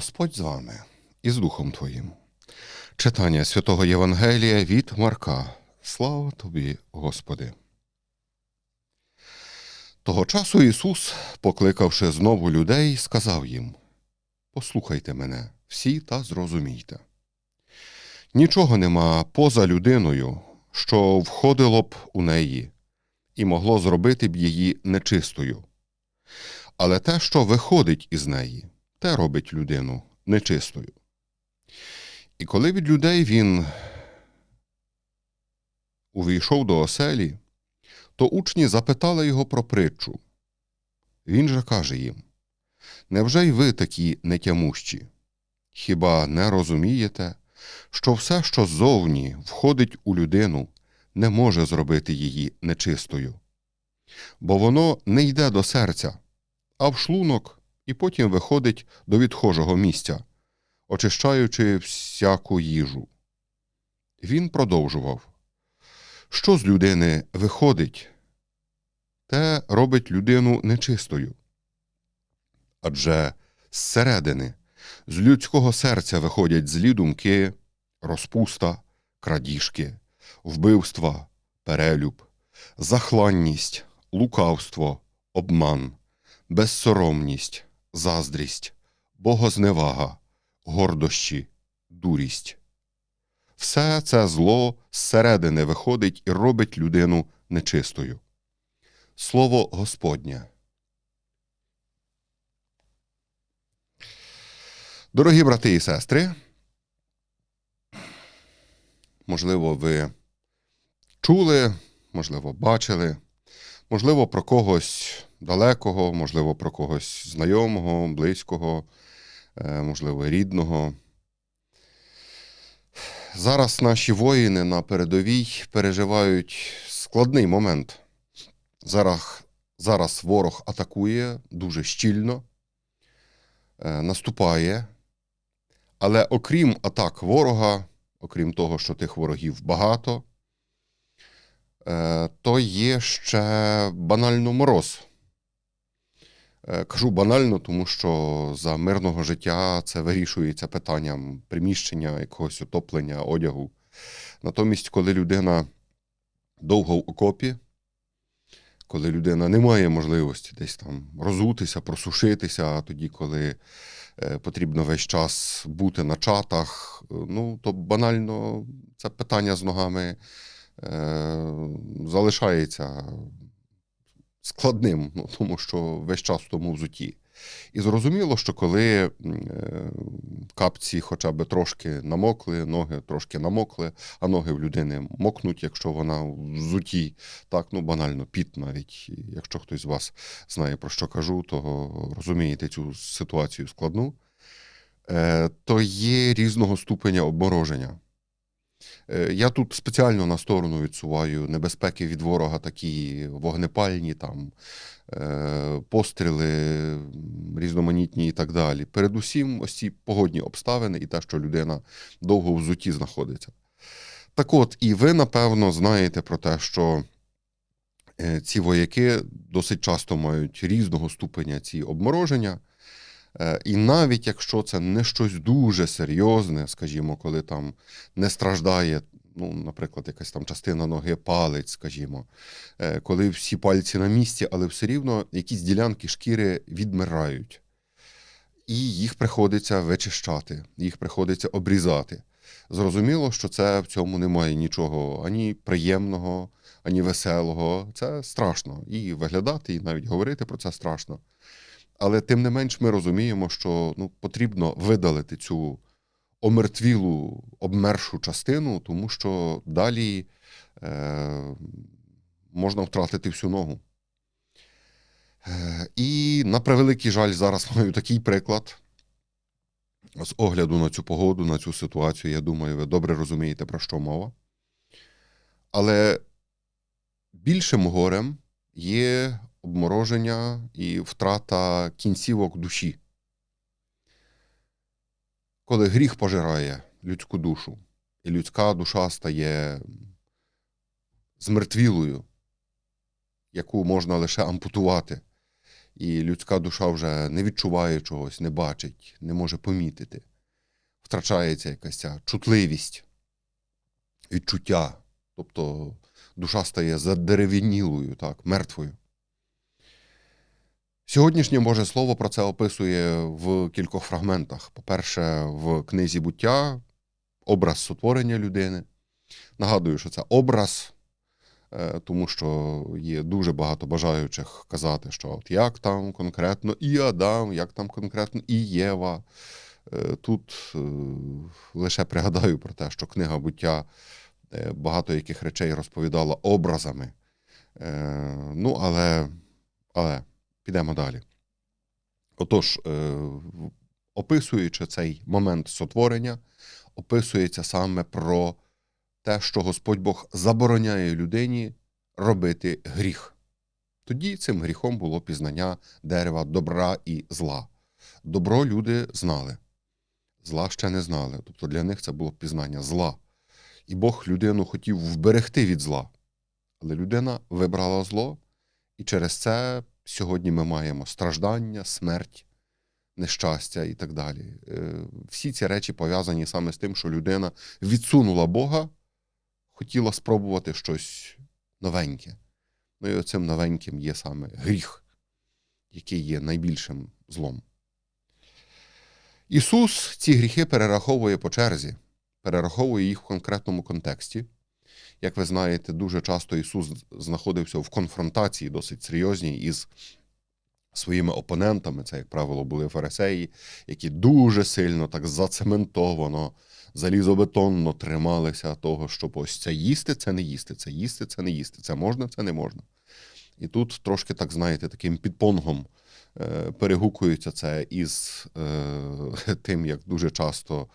Господь з вами і з Духом Твоїм. Читання святого Євангелія від Марка. Слава тобі, Господи. Того часу Ісус, покликавши знову людей, сказав їм: Послухайте мене, всі та зрозумійте. Нічого нема поза людиною, що входило б у неї, і могло зробити б її нечистою. Але те, що виходить із неї, те робить людину нечистою. І коли від людей він увійшов до оселі, то учні запитали його про притчу. Він же каже їм: Невже й ви такі нетямущі? Хіба не розумієте, що все, що ззовні входить у людину, не може зробити її нечистою? Бо воно не йде до серця, а в шлунок і потім виходить до відхожого місця, очищаючи всяку їжу. Він продовжував що з людини виходить, те робить людину нечистою. Адже зсередини, з людського серця виходять злі думки, розпуста, крадіжки, вбивства, перелюб, захланність, лукавство, обман, безсоромність, заздрість, богозневага, гордощі, дурість. Все це зло зсередини виходить і робить людину нечистою. Слово Господнє. Дорогі брати і сестри, можливо, ви чули, можливо, бачили, можливо, про когось далекого, можливо, про когось знайомого, близького, е, можливо, рідного. Зараз наші воїни на передовій переживають складний момент. Зараз зараз ворог атакує дуже щільно, е, наступає. Але окрім атак ворога, окрім того, що тих ворогів багато, е, то є ще банально мороз. Е, кажу банально, тому що за мирного життя це вирішується питанням приміщення, якогось отоплення, одягу. Натомість, коли людина довго в окопі, коли людина не має можливості десь там розутися, просушитися, а тоді, коли е, потрібно весь час бути на чатах, ну то банально це питання з ногами е, залишається складним, ну, тому що весь час в тому взуті. І зрозуміло, що коли е, капці хоча б трошки намокли, ноги трошки намокли, а ноги в людини мокнуть, якщо вона взуті, так ну банально піт навіть. Якщо хтось з вас знає, про що кажу, то розумієте цю ситуацію складну, е, то є різного ступеня обмороження. Е, я тут спеціально на сторону відсуваю небезпеки від ворога, такі вогнепальні, там, е, постріли різноманітні і так далі. Передусім, ось ці погодні обставини і те, що людина довго в зуті знаходиться. Так от, і ви, напевно, знаєте про те, що е, ці вояки досить часто мають різного ступеня ці обмороження. Е, і навіть якщо це не щось дуже серйозне, скажімо, коли там не страждає, ну, наприклад, якась там частина ноги, палець, скажімо, е, коли всі пальці на місці, але все рівно якісь ділянки шкіри відмирають. І їх приходиться вичищати, їх приходиться обрізати. Зрозуміло, що це в цьому немає нічого ані приємного, ані веселого. Це страшно. І виглядати, і навіть говорити про це страшно. Але тим не менш ми розуміємо, що ну, потрібно видалити цю омертвілу, обмершу частину, тому що далі е, можна втратити всю ногу. Е, І на превеликий жаль, зараз маю такий приклад. З огляду на цю погоду, на цю ситуацію, я думаю, ви добре розумієте, про що мова. Але більшим горем є обмороження і втрата кінцівок душі. Коли гріх пожирає людську душу, і людська душа стає змертвілою, яку можна лише ампутувати, і людська душа вже не відчуває чогось, не бачить, не може помітити. Втрачається якась ця чутливість, відчуття. Тобто душа стає задерев'янілою, так, мертвою. Сьогоднішнє Боже Слово про це описує в кількох фрагментах. По-перше, в книзі буття образ сотворення людини. Нагадую, що це образ, е, тому що є дуже багато бажаючих казати, що от як там конкретно і Адам, як там конкретно і Єва. Е, Тут е, лише пригадаю про те, що книга буття багато яких речей розповідала образами. Ну, але, але підемо далі. Отож, е, описуючи цей момент сотворення, описується саме про те, що Господь Бог забороняє людині робити гріх. Тоді цим гріхом було пізнання дерева добра і зла. Добро люди знали, зла ще не знали. Тобто для них це було пізнання зла. І Бог людину хотів вберегти від зла. Але людина вибрала зло, і через це сьогодні ми маємо страждання, смерть, нещастя і так далі. Е, Всі ці речі пов'язані саме з тим, що людина відсунула Бога, хотіла спробувати щось новеньке. Ну і оцим новеньким є саме гріх, який є найбільшим злом. Ісус ці гріхи перераховує по черзі, перераховує їх в конкретному контексті. Як ви знаєте, дуже часто Ісус знаходився в конфронтації досить серйозній із своїми опонентами. Це, як правило, були фарисеї, які дуже сильно так зацементовано, залізобетонно трималися того, що ось це їсти, це не їсти, це їсти, це не їсти, це можна, це не можна. І тут трошки, так знаєте, таким підпонгом перегукується це із е, тим, як дуже часто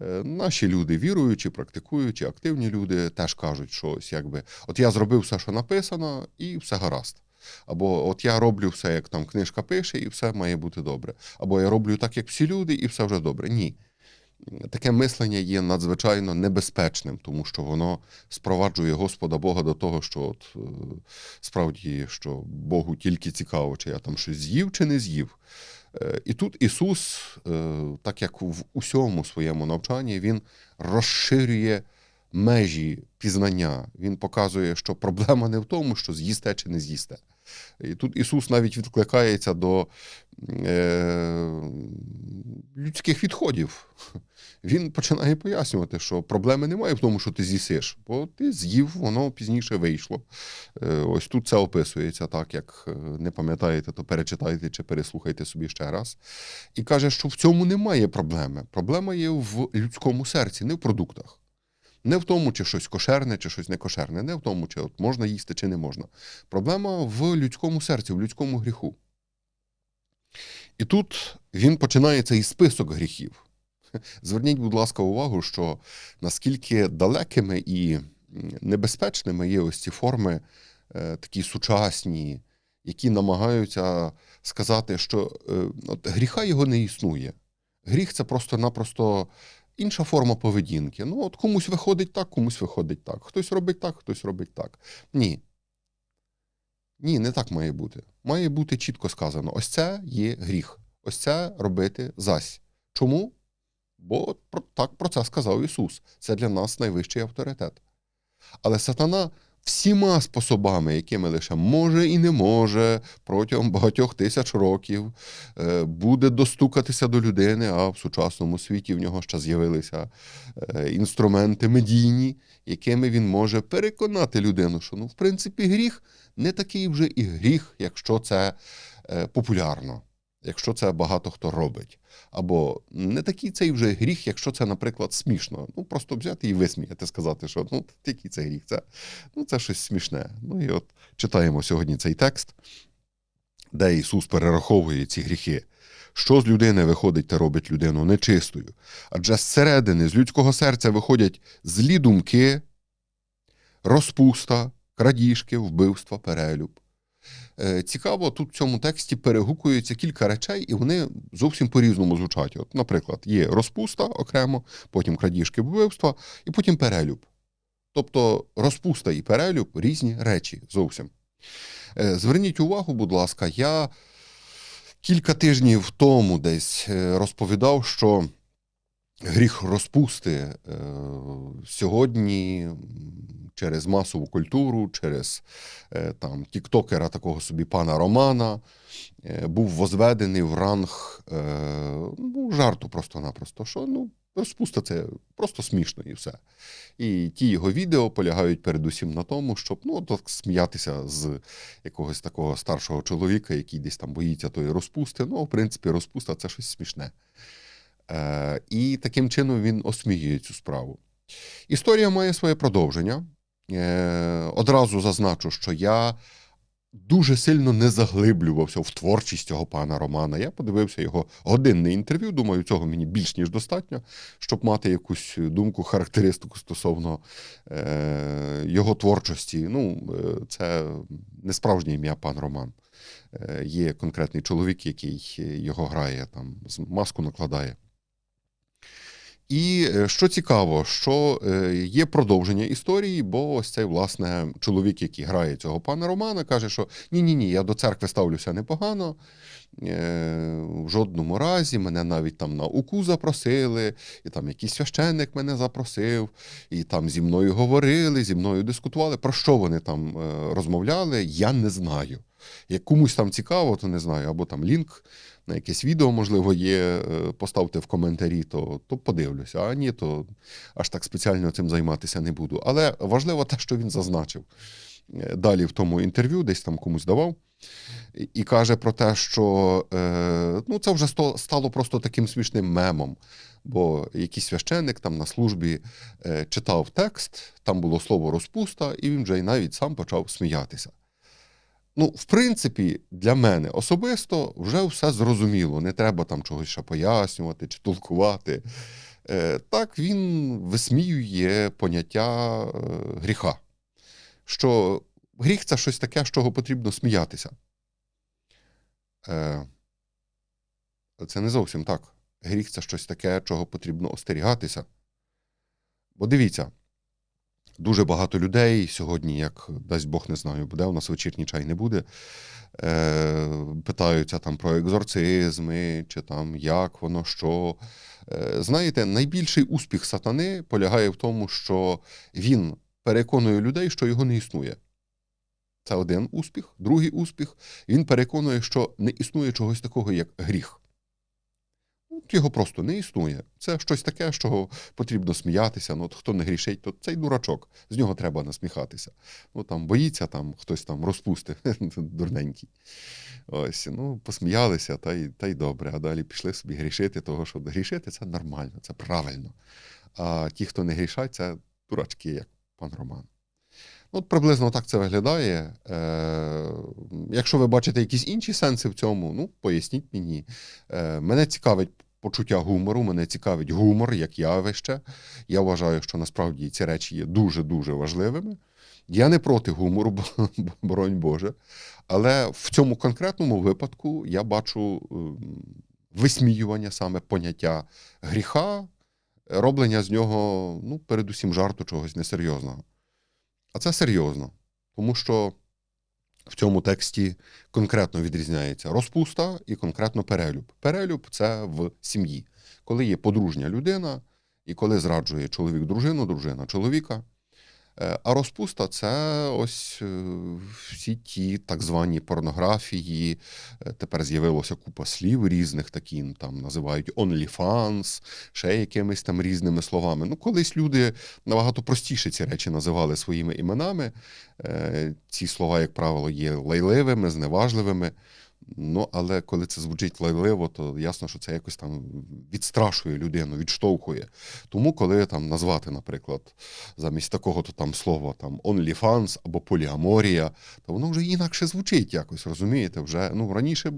е, наші люди, віруючі, практикуючі, активні люди, теж кажуть, що ось якби от я зробив все, що написано, і все гаразд. Або от я роблю все, як там книжка пише, і все має бути добре. Або я роблю так, як всі люди, і все вже добре. Ні. Таке мислення є надзвичайно небезпечним, тому що воно спроваджує Господа Бога до того, що от, е, справді що Богу тільки цікаво, чи я там щось з'їв чи не з'їв. Е, І тут Ісус, е, так як в усьому своєму навчанні, Він розширює межі пізнання. Він показує, що проблема не в тому, що з'їсте чи не з'їсте. І тут Ісус навіть відкликається до е, людських відходів. Він починає пояснювати, що проблеми немає в тому, що ти з'їсиш, бо ти з'їв, воно пізніше вийшло. Е, ось тут це описується так, як е, не пам'ятаєте, то перечитайте чи переслухайте собі ще раз. І каже, що в цьому немає проблеми. Проблема є в людському серці, не в продуктах. Не в тому, чи щось кошерне, чи щось не кошерне, не в тому, чи от можна їсти, чи не можна. Проблема в людському серці, в людському гріху. І тут він починає цей список гріхів. Зверніть, будь ласка, увагу, що наскільки далекими і небезпечними є ось ці форми, е, такі сучасні, які намагаються сказати, що е, от, гріха його не існує. Гріх це просто-напросто інша форма поведінки. Ну, от комусь виходить так, комусь виходить так. Хтось робить так, хтось робить так. Ні. Ні, не так має бути. Має бути чітко сказано: ось це є гріх. Ось це робити зась. Чому? Бо так про це сказав Ісус. Це для нас найвищий авторитет. Але сатана всіма способами, якими лише може і не може протягом багатьох тисяч років, е, буде достукатися до людини, а в сучасному світі в нього ще з'явилися е, інструменти медійні, якими він може переконати людину, що ну, в принципі, гріх не такий вже і гріх, якщо це е, популярно, якщо це багато хто робить. Або не такий цей вже гріх, якщо це, наприклад, смішно. Ну, просто взяти і висміяти, сказати, що ну, який це гріх, це, ну, це щось смішне. Ну і от читаємо сьогодні цей текст, де Ісус перераховує ці гріхи. Що з людини виходить та робить людину нечистою? Адже зсередини, з людського серця виходять злі думки, розпуста, крадіжки, вбивства, перелюб. Е, Цікаво, тут в цьому тексті перегукується кілька речей, і вони зовсім по-різному звучать. От, наприклад, є розпуста окремо, потім крадіжки, вбивства, і потім перелюб. Тобто розпуста і перелюб різні речі зовсім. Е, Зверніть увагу, будь ласка, я кілька тижнів тому десь е, розповідав, що гріх розпусти е, сьогодні через масову культуру, через е, там тіктокера такого собі пана Романа е, був возведений в ранг ну, жарту просто-напросто. Що ну, розпуста це просто смішно і все. І ті його відео полягають передусім на тому, щоб ну, так сміятися з якогось такого старшого чоловіка, який десь там боїться тої розпусти. Ну, в принципі, розпуста це щось смішне. Е, і таким чином він осміює цю справу. Історія має своє продовження. Е, одразу зазначу, що я дуже сильно не заглиблювався в творчість цього пана Романа. Я подивився його годинне інтерв'ю. Думаю, цього мені більш ніж достатньо, щоб мати якусь думку, характеристику стосовно е, його творчості. Ну, це не справжнє ім'я пан Роман. Є конкретний чоловік, який його грає, там, маску накладає. І е, що цікаво, що е, є продовження історії, бо ось цей власне чоловік, який грає цього пана Романа, каже, що ні, ні, я до церкви ставлюся непогано. е, В жодному разі мене навіть там на уку запросили, і там якийсь священник мене запросив, і там зі мною говорили, зі мною дискутували. Про що вони там розмовляли, я не знаю. Як комусь там цікаво, то не знаю, або там лінк якесь відео, можливо, є, е, поставте в коментарі, то, то подивлюся. А ні, то аж так спеціально цим займатися не буду. Але важливо те, що він зазначив е, далі в тому інтерв'ю, десь там комусь давав. І каже про те, що е, ну, це вже стало просто таким смішним мемом. Бо якийсь священник там на службі читав текст, там було слово розпуста, і він вже й навіть сам почав сміятися. Ну, в принципі, для мене особисто вже все зрозуміло. Не треба там чогось ще пояснювати чи толкувати. Е, так він висміює поняття е, гріха. Що гріх це щось таке, з чого потрібно сміятися. Е, це не зовсім так. Гріх це щось таке, чого потрібно остерігатися. Бо дивіться, дуже багато людей сьогодні, як дасть Бог не знаю, буде, у нас вечірній чай не буде. Е, питаються там про екзорцизми, чи там як воно, що. Е, знаєте, найбільший успіх сатани полягає в тому, що він переконує людей, що його не існує. Це один успіх. Другий успіх він переконує, що не існує чогось такого, як гріх. Його просто не існує. Це щось таке, з чого потрібно сміятися. Ну, от хто не грішить, то цей дурачок. З нього треба насміхатися. Ну там боїться, там хтось там розпусти, дурненький. Ось, ну, посміялися, та й, та й добре. А далі пішли собі грішити, того, що грішити це нормально, це правильно. А ті, хто не грішать, це дурачки, як пан Роман. Ну, От приблизно так це виглядає. Е, якщо ви бачите якісь інші сенси в цьому, ну поясніть мені. Е, мене цікавить почуття гумору, мене цікавить гумор як явище. Я вважаю, що насправді ці речі є дуже-дуже важливими. Я не проти гумору, бо- бо- боронь Боже. Але в цьому конкретному випадку я бачу ем, висміювання саме поняття гріха, роблення з нього, ну, передусім, жарту чогось несерйозного. А це серйозно, тому що в цьому тексті конкретно відрізняється розпуста і конкретно перелюб. Перелюб це в сім'ї, коли є подружня людина, і коли зраджує чоловік дружину, дружина чоловіка. Е, А розпуста це ось е, всі ті так звані порнографії. Е, Тепер з'явилося купа слів різних, такі ну, там називають OnlyFans, ще якимись там різними словами. Ну, колись люди набагато простіше ці речі називали своїми іменами. Ці слова, як правило, є лайливими, зневажливими. Ну, але коли це звучить лайливо, то ясно, що це якось там відстрашує людину, відштовхує. Тому, коли там назвати, наприклад, замість такого то там слова там OnlyFans або поліаморія, то воно вже інакше звучить якось, розумієте? Вже ну раніше,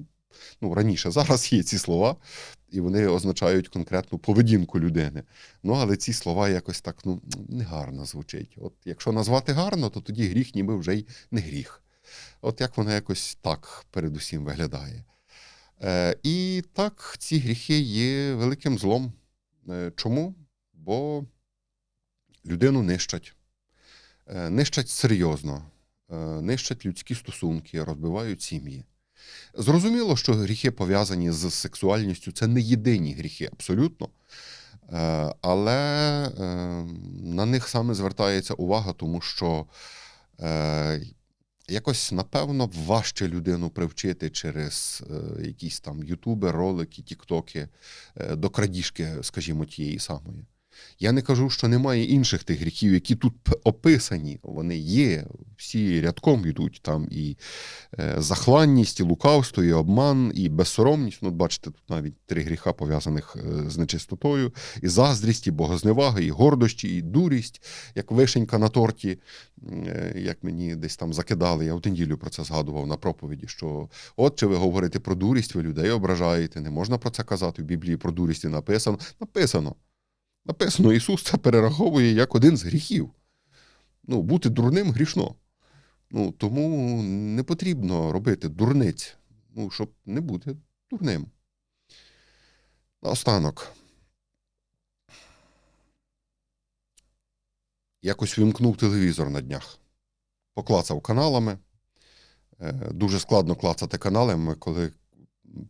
ну раніше зараз є ці слова, і вони означають конкретну поведінку людини. Ну, але ці слова якось так ну негарно звучить. От якщо назвати гарно, то тоді гріх ніби вже й не гріх. От як воно якось так передусім виглядає. Е, і так, ці гріхи є великим злом. Е, чому? Бо людину нищать. Е, нищать серйозно, е, нищать людські стосунки, розбивають сім'ї. Зрозуміло, що гріхи пов'язані з сексуальністю це не єдині гріхи, абсолютно. Е, Але е, на них саме звертається увага, тому що е, якось, напевно, важче людину привчити через е, якісь там ютуби, ролики, тіктоки е, до крадіжки, скажімо, тієї самої. Я не кажу, що немає інших тих гріхів, які тут описані. Вони є, всі рядком йдуть. Там і е, захланність, і лукавство, і обман, і безсоромність. Ну, бачите, тут навіть три гріха пов'язаних е, з нечистотою, і заздрість, і богозневага, і гордощі, і дурість, як вишенька на торті, е, як мені десь там закидали. Я в неділю про це згадував на проповіді, що от чи ви говорите про дурість, ви людей ображаєте, не можна про це казати в Біблії про дурість і написано. Написано. Написано, Ісус це перераховує як один з гріхів. Ну, бути дурним грішно. Ну, тому не потрібно робити дурниць, ну, щоб не бути дурним. Наостанок. Якось вимкнув телевізор на днях. Поклацав каналами. Е, Дуже складно клацати каналами, коли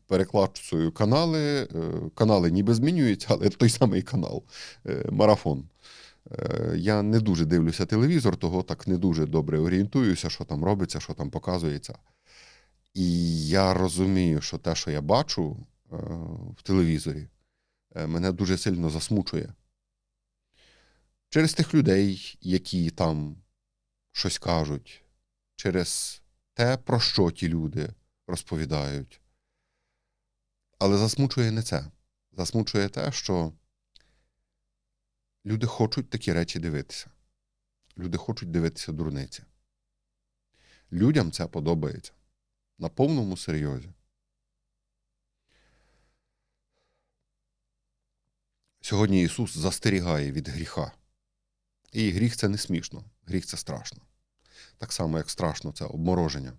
переклацую канали. е, Канали ніби змінюються, але той самий канал. е, Марафон. Е, Я не дуже дивлюся телевізор, того так не дуже добре орієнтуюся, що там робиться, що там показується. І я розумію, що те, що я бачу в телевізорі, мене дуже сильно засмучує. Через тих людей, які там щось кажуть, через те, про що ті люди розповідають. Але засмучує не це. Засмучує те, що люди хочуть такі речі дивитися. Люди хочуть дивитися дурниці. Людям це подобається на повному серйозі. Сьогодні Ісус застерігає від гріха. І гріх це не смішно, гріх це страшно. Так само, як страшно це обмороження.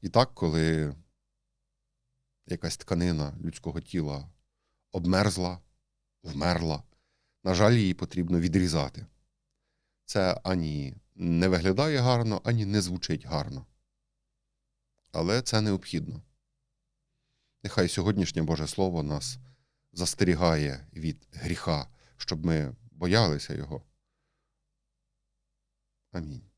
І так, коли якась тканина людського тіла обмерзла, вмерла, на жаль, її потрібно відрізати. Це ані не виглядає гарно, ані не звучить гарно. Але це необхідно. Нехай сьогоднішнє Боже Слово нас застерігає від гріха, щоб ми боялися його. Амінь.